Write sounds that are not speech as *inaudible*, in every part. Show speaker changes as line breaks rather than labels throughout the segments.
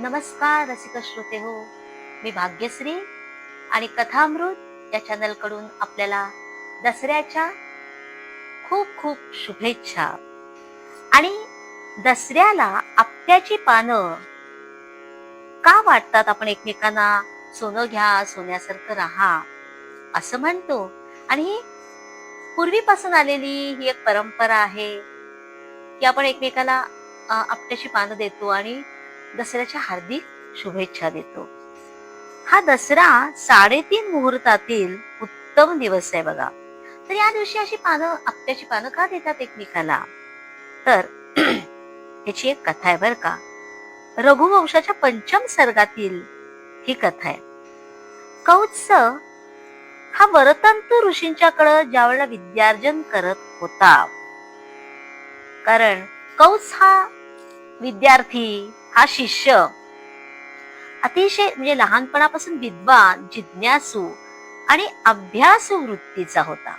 नमस्कार रसिक श्रोते हो. मी भाग्यश्री आणि कथामृत या चॅनलकडून आपल्याला दसऱ्याच्या खूप खूप शुभेच्छा. आणि दसऱ्याला आपट्याची पानं का वाटतात आपण एकमेकांना? सोनं घ्या सोन्यासारखं राहा असं म्हणतो. आणि पूर्वीपासून आलेली ही एक परंपरा आहे की आपण एकमेकाला आपट्याची पानं देतो आणि दसऱ्याच्या हार्दिक शुभेच्छा देतो. हा दसरा साडेतीन मुहूर्तातील उत्तम दिवस आहे बघा. तर या दिवशी अशी पानं आपट्याची पानं का देतात एकमेकाला? तर *clears throat* ह्याची एक कथा आहे बर का. रघुवंशाच्या पंचम सर्गातील ही कथा आहे. कौत्स हा वरतंतू ऋषींच्याकडं ज्यावेळेला विद्यार्जन करत होता. कारण कौस हा विद्यार्थी हा शिष्य. अतिशय म्हणजे लहानपणापासून विद्वान जिज्ञासू आणि अभ्यासू वृत्तीचा होता.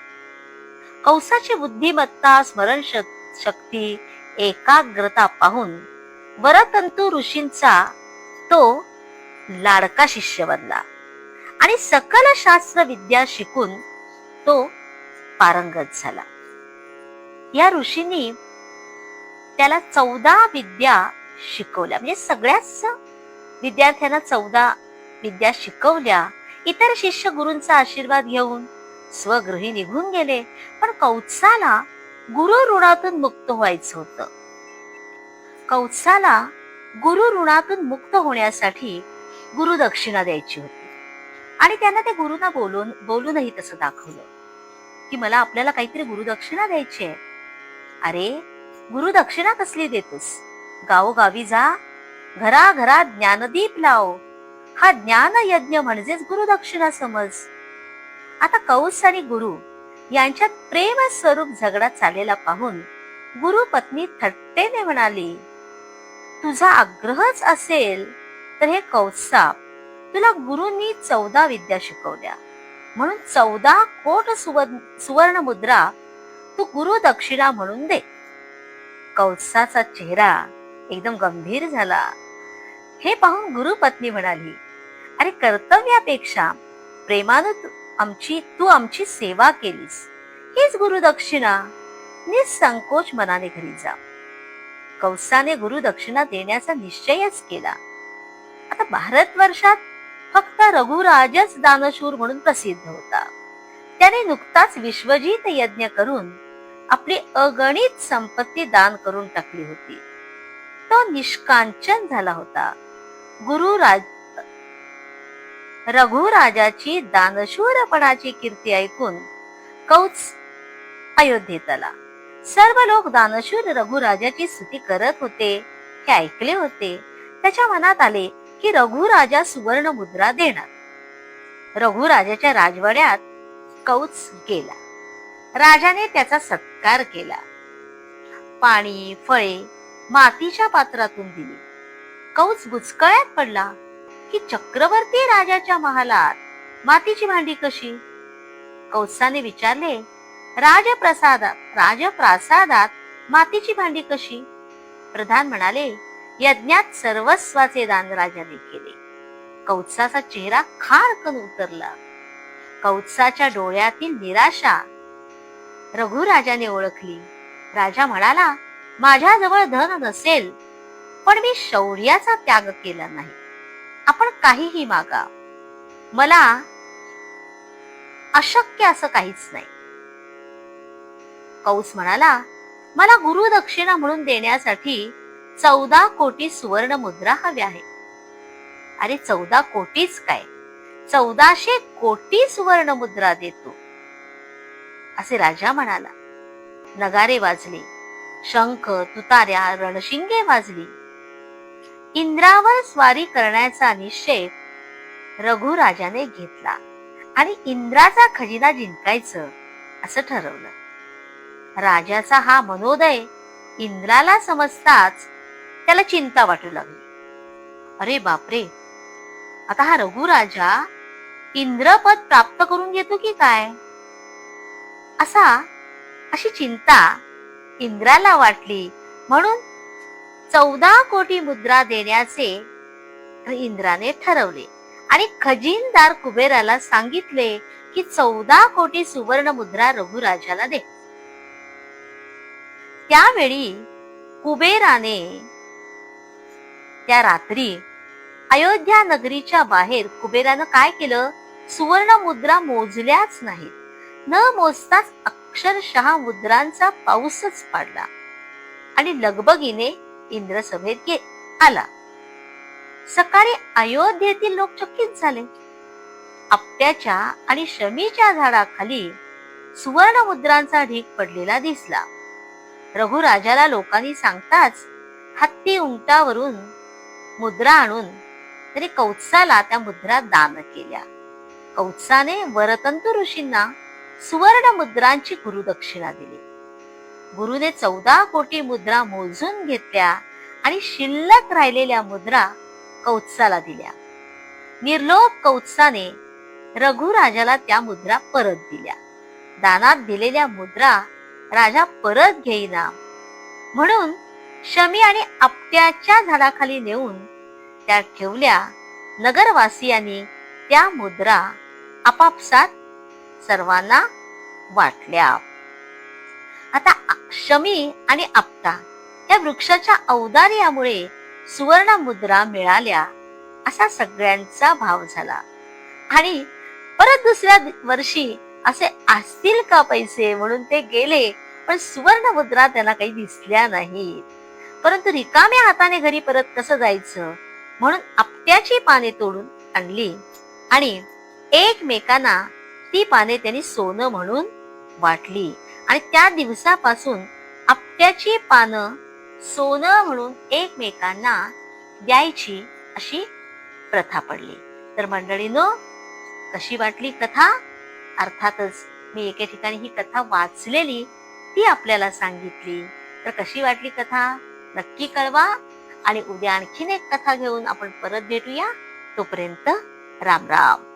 कौसाची बुद्धिमत्ता स्मरण शक्ती एकाग्रता पाहून वरतंतू ऋषींचा तो लाडका शिष्य बनला आणि सकल शास्त्र विद्या शिकून तो पारंगत झाला. या ऋषींनी त्याला चौदा विद्या शिकवल्या. म्हणजे सगळ्याच विद्यार्थ्यांना चौदा विद्या शिकवल्या. इतर शिष्य गुरूंचा आशीर्वाद घेऊन स्वगृही निघून गेले. पण कौत्साला गुरु ऋणातून मुक्त व्हायचं होतं. कौत्साला गुरु ऋणातून मुक्त होण्यासाठी गुरु दक्षिणा द्यायची होती. आणि त्यांना त्या गुरुना बोलून बोलूनही तसं दाखवलं. की मला आपल्याला काहीतरी गुरुदक्षिणा द्यायची आहे. अरे गुरुदक्षिणा कसली देतोस? गावोगावी जा. घराघरात ज्ञानदीप लाव. हा ज्ञान यज्ञ म्हणजेच गुरुदक्षिणा समज. आता कौस आणि गुरु यांच्यात प्रेम स्वरूप झगडा चाललेला पाहून गुरु पत्नी थट्टेने म्हणाली तुझा आग्रहच असेल तर हे कौत्सा तुला गुरुंनी चौदा विद्या शिकवल्या. म्हणून चौदा कोट सुवर्ण मुद्रा तू गुरु दक्षिणा म्हणून दे. कौसाचा चेहरा एकदम गंभीर झाला. हे पाहून गुरुपत्नी म्हणाली अरे कर्तव्यापेक्षा प्रेमानं आमची तू आमची सेवा केलीस. हीच गुरुदक्षिणा. निसंकोच मनाने घरी जा. कौसाने गुरुदक्षिणा देण्याचा निश्चयच केला. आता भारत वर्षात फक्त रघुराजच दानशूर म्हणून प्रसिद्ध होता. त्याने नुकताच विश्वजित यज्ञ करून आपली अगणित संपत्ती दान करून टाकली होती. तो निष्कांचन झाला होता. गुरु राज रघुराजाची दानशूरपणाची कीर्ती ऐकून कौच अयोध्येत आला सर्व लोक दानशूर रघुराजाची स्तुती करत होते हे ऐकले होते. त्याच्या मनात आले की रघुराजा सुवर्ण मुद्रा देणार. रघुराजाच्या राजवाड्यात कौच गेला. राजाने त्याचा सत्कार केला. पाणी फळे मातीच्या पात्रातून दिली. कौच बुचकळ्यात पडला की चक्रवर्ती राजाच्या महालात मातीची भांडी कशी? कौसाने विचारले राजप्रसादात राजप्रासादात मातीची भांडी कशी? प्रधान म्हणाले यज्ञात सर्वस्वाचे दान राजाने केले. कौत्साचा चेहरा खारकन उतरला. कौत्साच्या डोळ्यातील निराशा रघुराजाने ओळखली. राजा म्हणाला माझ्याजवळ धन नसेल पण मी शौर्याचा त्याग केला नाही. आपण काहीही मागा. मला अशक्य असं काहीच नाही. कौस म्हणाला मला गुरु दक्षिणा म्हणून देण्यासाठी चौदा कोटी सुवर्ण मुद्रा हव्या आहे. अरे चौदा कोटीच काय? चौदाशे कोटी सुवर्ण मुद्रा देतो. असे राजा म्हणाला. नगारे वाजले. शंख तुतार्या रणशिंगे वाजली. इंद्रावर स्वारी करण्याचा निश्चय रघुराजाने घेतला आणि इंद्राचा खजिना जिंकायचं असं ठरवलं. राजाचा हा मनोदय इंद्राला समजताच त्याला चिंता वाटू लागली. अरे बापरे! आता हा रघुराजा इंद्रपद प्राप्त करून घेतो की काय? असा अशी चिंता इंद्राला वाटली. म्हणून चौदा कोटी मुद्रा देण्याचे इंद्राने ठरवले. आणि खजिनदार कुबेराला सांगितले की चौदा कोटी सुवर्ण मुद्रा रघुराजाला दे. त्यावेळी कुबेराने त्या रात्री अयोध्या नगरीच्या बाहेर कुबेरानं काय केलं? सुवर्ण मुद्रा मोजल्याच नाहीत. न मोजताच अक्षरशः मुद्रांचा पाऊसच पाडला. आणि लगबगीने इंद्रसभेत गे आला. सकाळी अयोध्येतील लोक चकित झाले. आपट्याच्या आणि शमीच्या झाडाखाली सुवर्ण मुद्रांचा ढीक पडलेला दिसला. रघुराजाला लोकांनी सांगताच हत्ती उंटावरून मुद्रा आणून त्याने कौत्साला त्या मुद्रा दान केल्या. कौत्साने वरतंतु ऋषींना सुवर्ण मुद्रांची गुरुदक्षिणा दिली. गुरुने चौदा कोटी मुद्रा मोजून घेतल्या आणि शिल्लक राहिलेल्या मुद्रा कौत्साला दिल्या. निर्लोभ कौत्साने रघुराजाला त्या मुद्रा परत दिल्या. दानात दिलेल्या मुद्रा राजा परत घेईना. म्हणून शमी आणि आपट्याच्या झाडाखाली नेऊन त्या ठेवल्या नगरवासियांनी त्या मुद्रा आपापसात सर्वांना वाटल्या. आता शमी आणि आपटा या वृक्षाच्या औदार्यामुळे सुवर्ण मुद्रा मिळाल्या असा सगळ्यांचा भाव झाला. आणि परत दुसऱ्या वर्षी असे असतील का पैसे म्हणून ते गेले पण सुवर्ण मुद्रा त्यांना काही दिसल्या नाही. परंतु रिकाम्या हाताने घरी परत कसं जायचं? म्हणून आपट्याची पाने तोडून आणली. आणि एकमेकांना ती पाने त्यांनी सोनं म्हणून वाटली. आणि त्या दिवसापासून आपट्याची पानं सोनं म्हणून एकमेकांना द्यायची अशी प्रथा पडली. तर मंडळीनो कशी वाटली कथा? अर्थातच मी एके ठिकाणी ही कथा वाचलेली ती आपल्याला सांगितली. तर कशी वाटली कथा? नक्की कळवा. आणि उद्या आणखीन एक कथा घेऊन आपण परत भेटूया. तोपर्यंत राम राम.